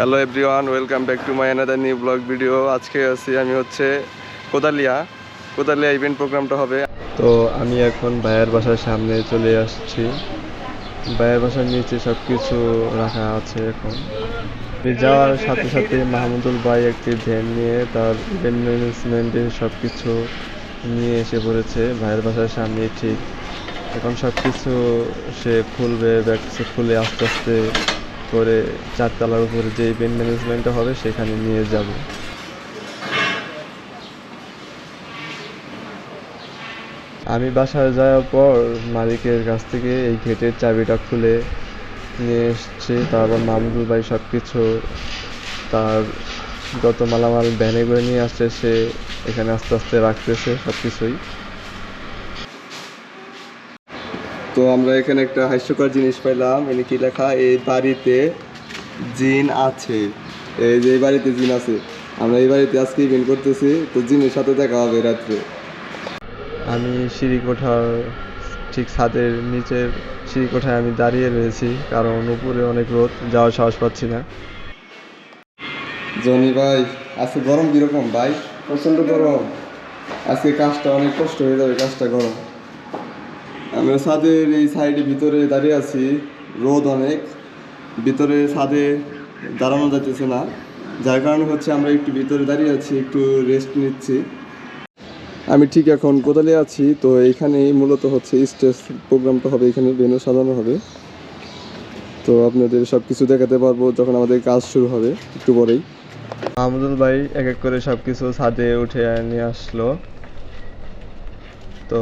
Hello everyone welcome back to my another new blog video আজকে আছি আমি হচ্ছে কোদালিয়া। কোদালিয়া ইভেন্ট প্রোগ্রামটা হবে। তো আমি এখন ভাইয়ের বাসার সামনে চলে আসছি। ভাইয়ের বাসার নিচে সব কিছু রাখা আছে এখন। যাওয়ার সাথে সাথে মাহমুদুল ভাই একটি ভ্যান নিয়ে তার ইভেন্ট ম্যানেজমেন্টের সব কিছু নিয়ে এসে পড়েছে ভাইয়ের বাসার সামনে ঠিক। এখন সব কিছু সে খুলবে ব্যাগসে খুলে আস্তে আস্তে করে চারতলার উপরে যে ইভেন্ট ম্যানেজমেন্টটা হবে, সেখানে নিয়ে যাব। আমি বাসায় যাওয়ার পর মালিকের কাছ থেকে এই গেটের চাবিটা খুলে নিয়ে এসছি। তারপর মামুদুল ভাই সব কিছু তার যত মালামাল ভ্যানে করে নিয়ে আসছে, সে এখানে আস্তে আস্তে রাখতেছে সব কিছুই তো আমরা এখানে একটা হাস্যকর জিনিস পাইলাম। এনে কি লেখা? এই বাড়িতে জিন আছে। এই যে এই বাড়িতে জিন আছে। আমরা এই বাড়িতে আজকে ইভেন্ট করতেছি। তো জিনের সাথে দেখা হবে রাত্রে। আমি সিঁড়ি কোঠার ঠিক ছাদের নিচের সিঁড়ি কোঠায় আমি দাঁড়িয়ে রয়েছি। কারণ উপরে অনেক রোদ, যাওয়ার সাহস পাচ্ছি না। জনি ভাই, আজকে গরম কীরকম ভাই? প্রচণ্ড গরম। আজকে কাজটা অনেক কষ্ট হয়ে যাবে, কাজটা গরম। আমরা ছাদের এই সাইডে ভিতরে দাঁড়িয়ে আছি, রোদ অনেক। ভিতরে ছাদে দাঁড়ানো যাচ্ছে না। যার কারণে হচ্ছে আমরা একটু ভিতরে দাঁড়িয়ে আছি, একটু রেস্ট নিচ্ছি। আমি ঠিক এখন কোদালে আছি, তো এইখানেই মূলত হচ্ছে স্টেজ প্রোগ্রামটা হবে, এখানে ভেনু সাজানো হবে। তো আপনাদের সব কিছু দেখাতে পারব যখন আমাদের কাজ শুরু হবে, একটু পরেই। আমদুল ভাই এক এক করে সব কিছু ছাদে উঠে নিয়ে আসলো। তো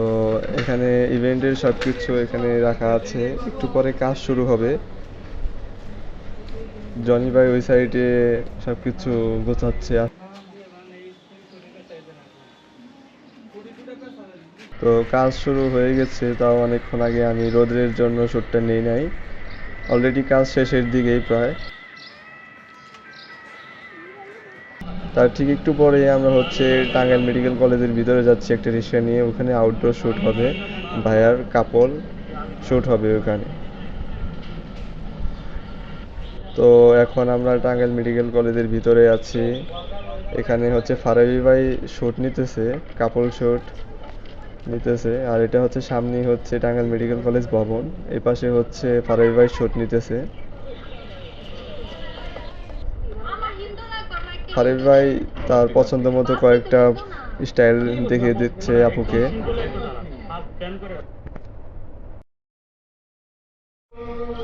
এখানে ইভেন্টের সব কিছু এখানে রাখা আছে। একটু পরে কাজ শুরু হবে। জনি ভাই ওই সাইডে সব কিছু গোছাচ্ছে। তো কাজ শুরু হয়ে গেছে, তাও অনেকক্ষণ আগে আমি রোদ্রের জন্য শ্যুটটা নিয়ে নাই। অলরেডি কাজ শেষের দিকেই প্রায়। তার ঠিক একটু পরে আমরা হচ্ছে টাঙ্গাইল মেডিকেল কলেজের ভিতরে যাচ্ছি, একটা রিক্সা নিয়ে। ওখানে আউটডোর শ্যুট হবে। ভাইয়ার কাপল শ্যুট হবে ওখানে। তো এখন আমরা টাঙ্গাইল মেডিকেল কলেজের ভিতরে আছি। এখানে হচ্ছে ফারাবি ভাই শ্যুট নিতেছে কাপল শ্যুট নিতেছে। আর এটা হচ্ছে সামনেই হচ্ছে টাঙ্গাইল মেডিকেল কলেজ ভবন। এই পাশে হচ্ছে ফারাবি ভাই শ্যুট নিতেছে। ফারিদ ভাই তার পছন্দ মতো কয়েকটা স্টাইল দেখিয়ে দিচ্ছে আপুকে।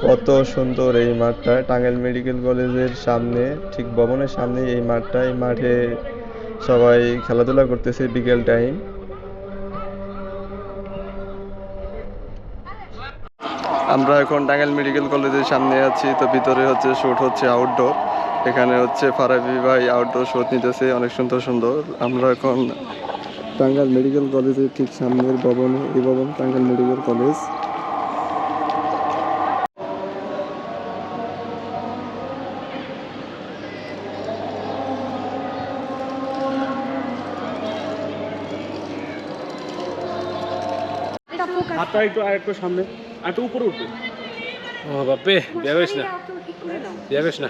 কত সুন্দর এই মাঠটা। টাঙ্গাইল মেডিকেল কলেজের সামনে, ঠিক ভবনের সামনে এই মাঠটা। এই মাঠে সবাই খেলাধুলা করতেছে বিকেল টাইম। আমরা এখন টাঙ্গাইল মেডিকেল কলেজের সামনে আছি, তো ভিতরে হচ্ছে শুট হচ্ছে আউটডোর এখানে হচ্ছে ফারাবি ভাই আউটডোর শুট নিতেছে অনেক সুন্দর সুন্দর। আমরা এখন টাঙ্গাল মেডিকেল কলেজের ঠিক সামনের ভবনে এই ভবন টাঙ্গাইল মেডিকেল কলেজ। হাতটা একটু আর একটু সামনে আর একটু উপরে উঠবে। ও বাপে করিস না। করিস না।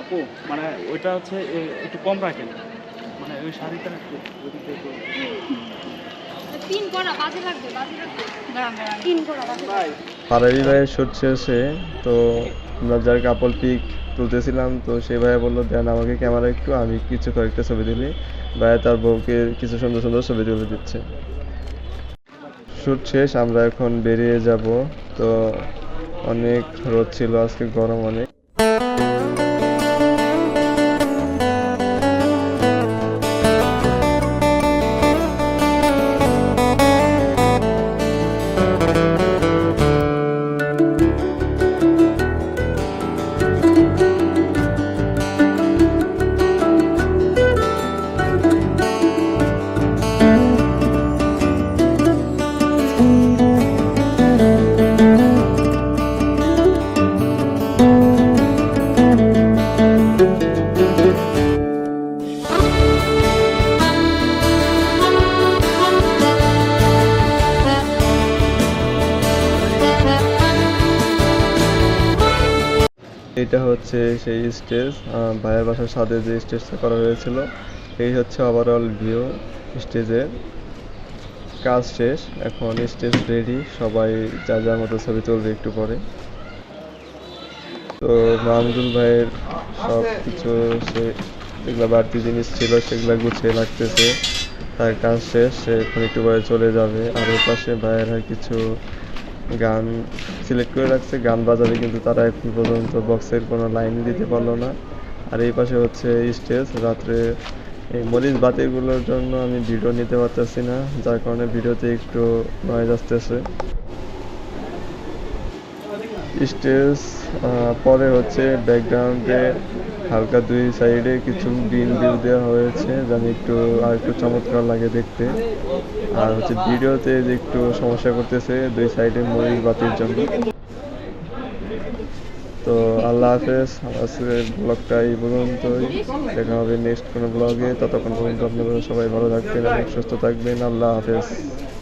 আপু মানে ওইটা হচ্ছে একটু কম রাখেন। মানে ওই শাড়িটা একটু ভাইয়ের শুট শেষে তো আমরা যার কাপল পিক তুলতেছিলাম তো সেই ভাইয়া বলল দেন আমাকে ক্যামেরা একটু আমি কিছু কয়েকটা ছবি দিলি ভাইয়া তার বউকে কিছু সুন্দর সুন্দর ছবি তুলে দিচ্ছে। শুট শেষ আমরা এখন বেরিয়ে যাব। তো অনেক রোদ ছিল আজকে গরম অনেক। এটা হচ্ছে সেই স্টেজ ভাইয়ের বাসার সাথে যে স্টেজটা করা হয়েছিল, এই হচ্ছে ওভারঅল ভিউ স্টেজের কাজ শেষ, এখন স্টেজ রেডি সবাই যা যার মতো ছবি তুলবে একটু পরে। তো মাহমুদুল ভাইয়ের সব কিছু সে যেগুলো বাড়তি জিনিস ছিল সেগুলো গুছিয়ে রাখতেছে। তার কাজ শেষ, সে এখন একটু পরে চলে যাবে। আর ওর পাশে ভাইয়েরা কিছু গান সিলেক্ট করে রাখছে। গান বাজাবে কিন্তু তারা এখন পর্যন্ত বক্সের কোনো লাইন দিতে পারল না। আর এই পাশে হচ্ছে স্টেজ রাত্রে এই মরিচ বাতিগুলোর জন্য আমি ভিডিও নিতে পারতেছি না, যার কারণে ভিডিওতে একটু নয়েজ আসতেছে। স্টেজ পরে হচ্ছে ব্যাকগ্রাউন্ডে হালকা দুই সাইডে কিছু গ্রিন ভিউ দেওয়া হয়েছে, যেন একটু আর একটু চমৎকার লাগে দেখতে। আর হচ্ছে ভিডিওতে যে একটু সমস্যা করতেছে, দুই সাইডে মরিচ বাতির জন্য। তো আল্লাহ হাফেজ, আজকের ব্লগটা এই পর্যন্তই। দেখা হবে নেক্সট কোনো ব্লগে। ততক্ষণ পর্যন্ত আপনারা সবাই ভালো থাকবেন এবং সুস্থ থাকবেন। আল্লাহ হাফেজ।